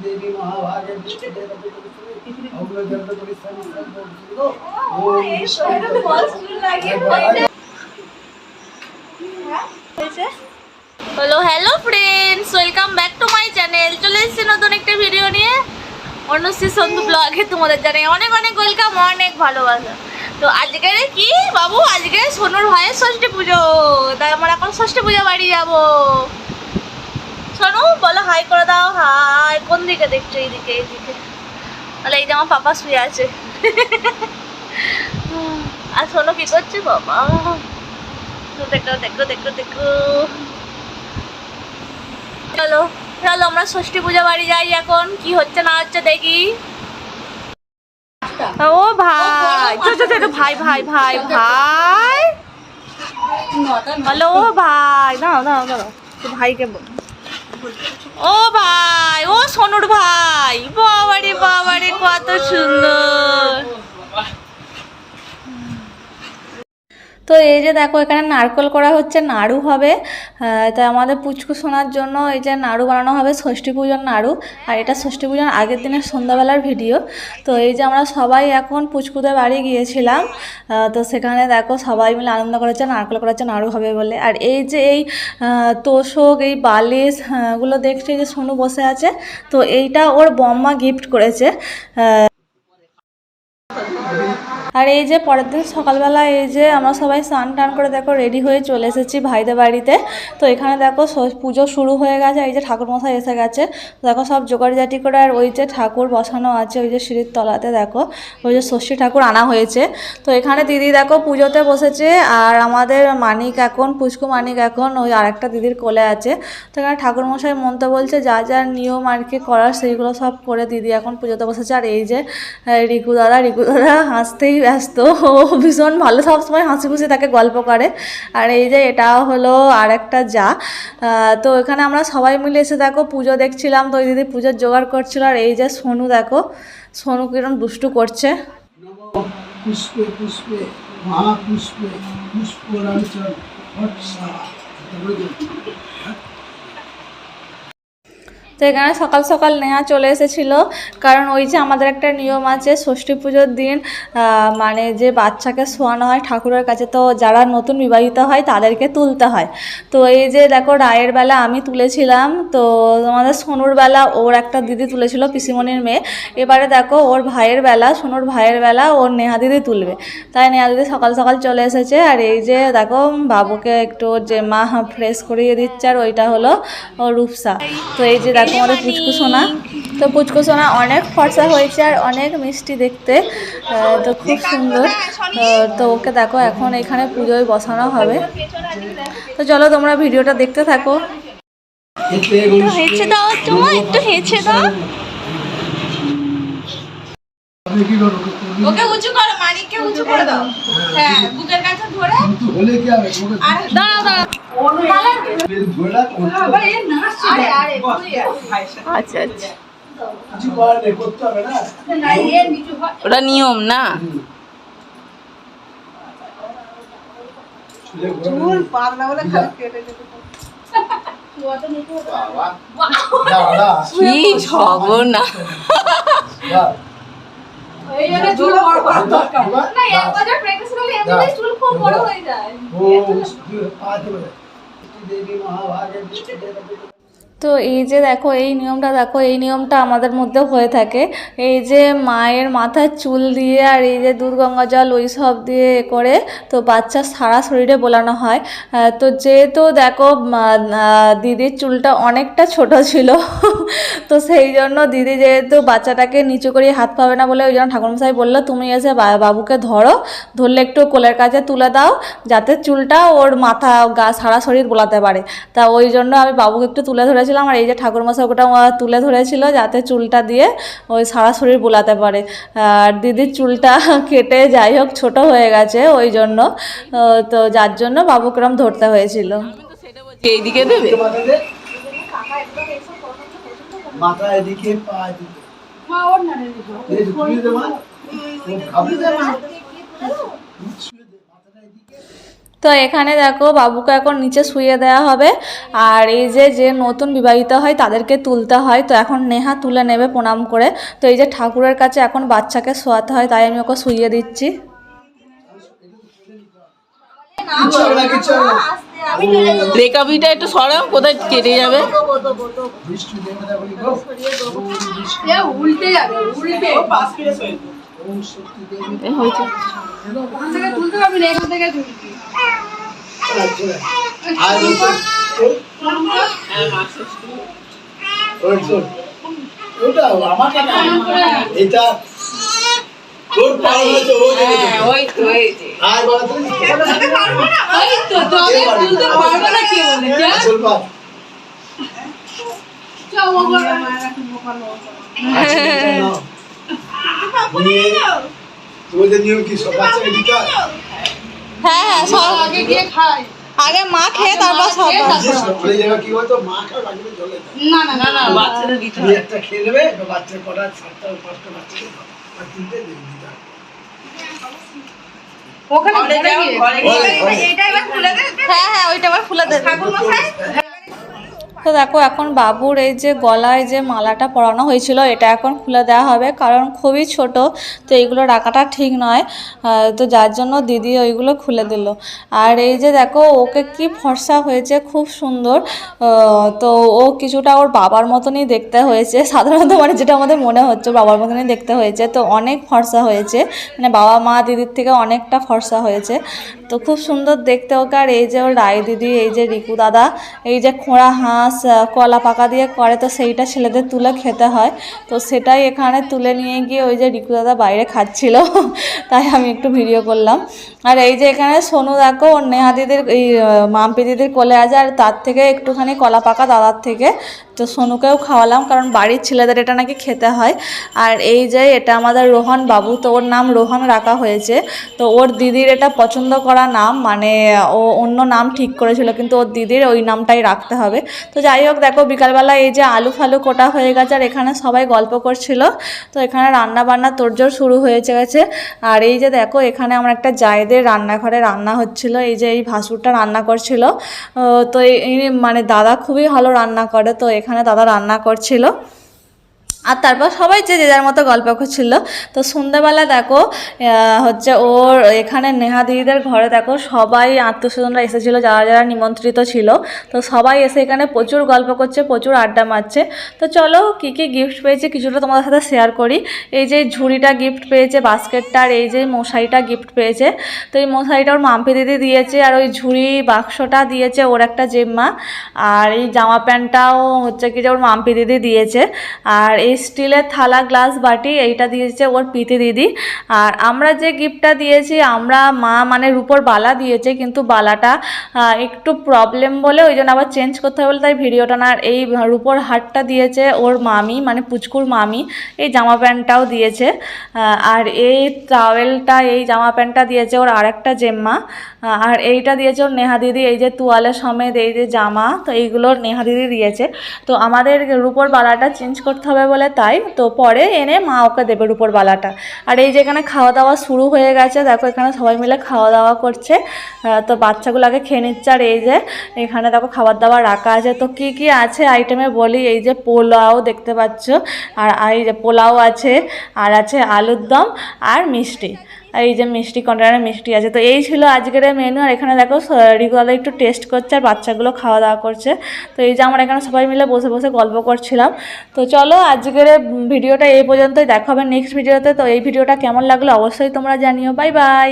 देवी महाभागे अवलोकन परिश्रम ओम hello hello friends welcome back to my channel চলে এসেছি নতুন একটা ভিডিও নিয়ে অনুশ্রী সন্ধু ব্লগে তোমাদের জানাই অনেক অনেক ওয়েলকাম অনেক ভালোবাসা তো আজকে কি বাবু আজকে সোনুর ভাইয়ের ষষ্ঠী পুজো তাই আমরা এখন ষষ্ঠী পুজো বাড়ি যাব সোনু বলো হাই করে দাও। হাই কোন দিকে দেখছ এইদিকে এইদিকে? তাহলে এই যে আমার পাপা শুয়ে আছে। আর সোনু কি করছে বাবা? দেখো দেখো দেখো দেখো চলো চলো, আমরা ষষ্ঠী পূজা বাড়ি যাই এখন। কি হচ্ছে, না হচ্ছে, দেখি। ও ভাই, চো ভাই ভাই ভাই ভাই। হ্যালো ভাই দাও দাও দাও ভাইকে বল। ও ভাই ও সোনুর ভাই বাবারে বাবারে কত সুন্দর। তো এই যে দেখো এখানে নারকল করা হচ্ছে নাড়ু হবে। তাই আমাদের পুচকু শোনার জন্য এই যে নাড়ু বানানো হবে ষষ্ঠী পুজোর নাড়ু। আর এটা ষষ্ঠী পুজোর আগের দিনের সন্ধ্যাবেলার ভিডিও। তো এই যে আমরা সবাই এখন পুচকুদের বাড়ি গিয়েছিলাম। তো সেখানে দেখো সবাই মিলে আনন্দ করেছে নারকল করেছে নাড়ু হবে বলে। আর এই যে এই তোষক এই বালিশ আহ, গুলো দেখছি যে সোনু বসে আছে। তো এইটা ওর বম্মা গিফট করেছে। আর এই যে পরের দিন সকালবেলা এই যে আমরা সবাই স্নান টান করে দেখো রেডি হয়ে চলে এসেছি ভাইদের বাড়িতে। তো এখানে দেখো পুজো শুরু হয়ে গেছে এই যে ঠাকুর মশাই এসে গেছে। দেখো সব জোগাড় জাটি করে আর ওই যে ঠাকুর বসানো আছে, ওই যে সিঁড়ির তলাতে দেখো, ওই যে ষষ্ঠী ঠাকুর আনা হয়েছে। তো এখানে দিদি দেখো পুজোতে বসেছে আর আমাদের মানিক এখন পুচকু মানিক এখন, ওই আরেকটা দিদির কোলে আছে। তো এখানে ঠাকুর মশাই মন্ত্র বলছে, যা যা নিয়ম আর কি করার, সেইগুলো সব করে দিদি এখন পুজোতে বসেছে। আর এই যে রিকু দাদা রিকু দাদা হাসতেই ব্যস্ত। ও ভীষণ ভালো সবসময় হাসি খুশি তাকে গল্প করে। আর এই যে এটা হলো আর একটা যা তো এখানে আমরা সবাই মিলে এসে দেখো, পুজো দেখছিলাম, তো ওই দিদি পুজোর জোগাড় করছিল। আর এই যে সোনু দেখো, সোনু কিরম দুষ্টু করছে। পুষ্পে পুষ্পে পুষ্প তো এখানে সকাল সকাল নেহা চলে এসেছিল। কারণ ওই যে আমাদের একটা নিয়ম আছে, ষষ্ঠী পুজোর দিন মানে যে বাচ্চাকে শোয়ানো হয় ঠাকুরের কাছে, তো যারা নতুন বিবাহিত হয় তাদেরকে তুলতে হয়। তো এই যে দেখো রায়ের বেলা আমি তুলেছিলাম, তো আমাদের সোনুর বেলা ওর একটা দিদি তুলেছিল, পিসিমণির মেয়ে। এবারে দেখো ওর ভাইয়ের বেলা, সোনুর ভাইয়ের বেলা ওর নেহা দিদি তুলবে। তাই নেহা দিদি সকাল সকাল চলে এসেছে, আর এই যে দেখো বাবুকে একটু যে মা ফ্রেশ করিয়ে দিচ্ছে, আর ওইটা হলো রূপসা। তো এই যে দেখো আমাদের পুচকু সোনা তো পুচকু সোনা অনেক ফর্সা হয়েছে আর অনেক মিষ্টি দেখতে তো খুব সুন্দর। তো ওকে দেখো এখন এখানে পুজোয় বসানো হবে। তো চলো তোমরা ভিডিওটা দেখতে থাকো। একটু হেঁচে দাও একটু হেঁচে দাও। আমি কি করব ওকে উঁচু করো মানিককে উঁচু করে দাও। হ্যাঁ বুকের কাছে ধরে। দাঁড়াও দাঁড়াও। আচ্ছা আচ্ছা কিছু করার নেই করতে হবে না ওটা নিয়ম না চুল বলে খালি কেটে বাবা কি তো এই যে দেখো, এই নিয়মটা দেখো, এই নিয়মটা আমাদের মধ্যে হয়ে থাকে। এই যে মায়ের মাথার চুল দিয়ে আর এই যে দুধ গঙ্গা জল ওই সব দিয়ে করে তো বাচ্চার সারা শরীরে বোলানো হয়। তো যেহেতু দেখো দিদির চুলটা অনেকটা ছোট ছিল, তো সেই জন্য দিদি যেহেতু বাচ্চাটাকে নিচু করে হাত পাবে না বলে ওই জন্য ঠাকুরমশাই বলল, তুমি এসে বাবুকে ধরো, ধরলে একটু কোলের কাছে তুলে দাও, যাতে চুলটা ওর মাথা, গা সারা শরীর বোলাতে পারে। তা ওই জন্য আমি বাবুকে একটু তুলে ধরেছিলাম আর এই যে ঠাকুরমশাই ওটা তুলে ধরেছিল যাতে চুলটা দিয়ে ওই সারা শরীর বোলাতে পারে। আর দিদির চুলটা কেটে যাই হোক ছোট হয়ে গেছে ওই জন্য। তো যার জন্য বাবুকরম ধরতে হয়েছিল। এইদিকে দেবে? মাথা এদিকে পা এদিকে। এই যে তুলে দে মা ও খাবে। দে মা শুয়ে দে মাথাটা এদিকে তো এখানে দেখো বাবুকে এখন নিচে শুয়ে দেওয়া হবে। আর এই যে যে নতুন বিবাহিত হয় তাদেরকে তুলতে হয়। তো এখন নেহা তুলে নেবে প্রণাম করে। তো এই যে ঠাকুরের কাছে এখন বাচ্চাকে শোয়াতে হয় তাই আমি ওকে শুইয়ে দিচ্ছি। রেকাবিটা একটু সরাও কোথায় কেটে যাবে? উল্টে যাবে উল্টে। ওম শক্তি দেবী এ হয়েছে। পারবি থেকে তুলবি চলে চলে আর চল ওই চল ওটা আমারটা না এটা তোর পাওয়া ওই তো তুমি তো তবে তুলতে পারবে না কে বলে যা আসল পা যাও ওগো নিয়ে হয় হ্যাঁ আগে মা খেয়ে তারপর সব ওখানে হ্যাঁ হ্যাঁ ওইটা আবার খুলে দেবে হ্যাঁ। তো দেখো, এখন বাবুর এই যে গলায় যে মালাটা পরানো হয়েছিল, এটা এখন খুলে দেওয়া হবে। কারণ খুবই ছোট, তো এইগুলো রাখাটা ঠিক নয়। তো যার জন্য দিদি ওইগুলো খুলে দিল। আর এই যে দেখো, ওকে কি ফর্সা হয়েছে, খুব সুন্দর। তো ও কিছুটা ওর বাবার মতনই দেখতে হয়েছে। সাধারণত মানে যেটা আমাদের মনে হচ্ছে বাবার মতনই দেখতে হয়েছে। তো অনেক ফর্সা হয়েছে। মানে বাবা মা দিদির থেকে অনেকটা ফর্সা হয়েছে। তো খুব সুন্দর দেখতে ওকে। আর এই যে ওর রায় দিদি এই যে রিকু দাদা, এই যে খোঁড়া হাঁস আহ, কলা পাকা দিয়ে করে তো সেইটা ছেলেদের তুলে খেতে হয়। তো সেটাই এখানে তুলে নিয়ে গিয়ে ওই যে রিকু দাদা বাইরে খাচ্ছিল। তাই আমি একটু ভিডিও করলাম। আর এই যে এখানে সোনু দেখো ওর নেহা দিদির এই মাম্পি দিদির কোলে আছে আর তার থেকে একটুখানি কলা পাকা দাদার থেকে। তো সোনুকেও খাওয়ালাম কারণ বাড়ির ছেলেদের এটা নাকি খেতে হয়। আর এই যে এটা আমাদের রোহন বাবু তো ওর নাম রোহন রাখা হয়েছে। তো ওর দিদির এটা পছন্দ করা নাম মানে ও অন্য নাম ঠিক করেছিল কিন্তু ওর দিদির ওই নামটাই রাখতে হবে। তো যাই হোক, দেখো বিকালবেলা এই যে আলু ফালু কোটা হয়ে গেছে আর এখানে সবাই গল্প করছিল। তো এখানে রান্না বান্না তোরজোর শুরু হয়েছে গেছে। আর এই যে দেখো, এখানে আমার একটা জায়দের রান্নাঘরে রান্না হচ্ছিল। এই যে এই ভাসুরটা রান্না করছিল। তো এই মানে দাদা খুবই ভালো রান্না করে। তো এখানে দাদা রান্না করছিল। আর তারপর সবাই যে যে যার মতো গল্প করছিল। তো সন্ধ্যাবেলা দেখো হচ্ছে ওর এখানে নেহা দিদিদের ঘরে দেখো, সবাই আত্মস্বজনরা এসেছিল, যারা যারা নিমন্ত্রিত ছিল। তো সবাই এসে এখানে প্রচুর গল্প করছে, প্রচুর আড্ডা মারছে। তো চলো, কী কী গিফট পেয়েছে কিছুটা তোমাদের সাথে শেয়ার করি। এই যে ঝুড়িটা গিফট পেয়েছে, বাস্কেটটা, আর এই যে মশারিটা গিফট পেয়েছে। তো এই মশারিটা ওর মাম্পি দিদি দিয়েছে, আর ওই ঝুড়ি বাক্সটা দিয়েছে ওর একটা জেম্মা। আর এই জামা প্যান্টটাও হচ্ছে কি যে ওর মাম্পি দিদি দিয়েছে। আর এই স্টিলের থালা গ্লাস বাটি এইটা দিয়েছে ওর পিতি দিদি। আর আমরা যে গিফটটা দিয়েছি, আমরা মা মানে রূপোর বালা দিয়েছে, কিন্তু বালাটা একটু প্রবলেম বলে ওই জন্য আবার চেঞ্জ করতে হবে বলে তাই ভিডিওটা না এই রূপোর হারটা দিয়েছে ওর মামি মানে পুচকুর মামি, এই জামা প্যান্টটাও দিয়েছে। আর এই টাওয়েলটা এই জামা প্যান্টটা দিয়েছে ওর আরেকটা জেম্মা। আর এইটা দিয়েছে ওর নেহা দিদি, এই যে তুয়ালে সমেত এই যে জামা, তো এইগুলোর নেহা দিদি দিয়েছে। তো আমাদের রূপোর বালাটা চেঞ্জ করতে হবে বলে তাই, তো পরে এনে মা ওকে দেবে রূপোর বালাটা আর এই যেখানে খাওয়া দাওয়া শুরু হয়ে গেছে, দেখো এখানে সবাই মিলে খাওয়া দাওয়া করছে তো বাচ্চাগুলো আগে খেয়ে নিচ্ছে, আর এই যে এখানে দেখো খাবার দাবার রাখা আছে। তো কি কি আছে আইটেমে বলি? এই যে পোলাও দেখতে পাচ্ছ আর আর এই যে পোলাও আছে, আর আছে আলুর দম, আর মিষ্টি। আর এই যে মিষ্টি কন্টেনারে মিষ্টি আছে। তো এই ছিল আজকের মেনু আর এখানে দেখো রিগুলার একটু টেস্ট করছে আর বাচ্চাগুলো খাওয়া দাওয়া করছে। তো এই যে আমরা এখানে সবাই মিলে বসে বসে গল্প করছিলাম। তো চলো, আজকের ভিডিওটা এই পর্যন্তই। দেখা হবে নেক্সট ভিডিওতে তো। এই ভিডিওটা কেমন লাগল অবশ্যই তোমরা জানিও। Bye bye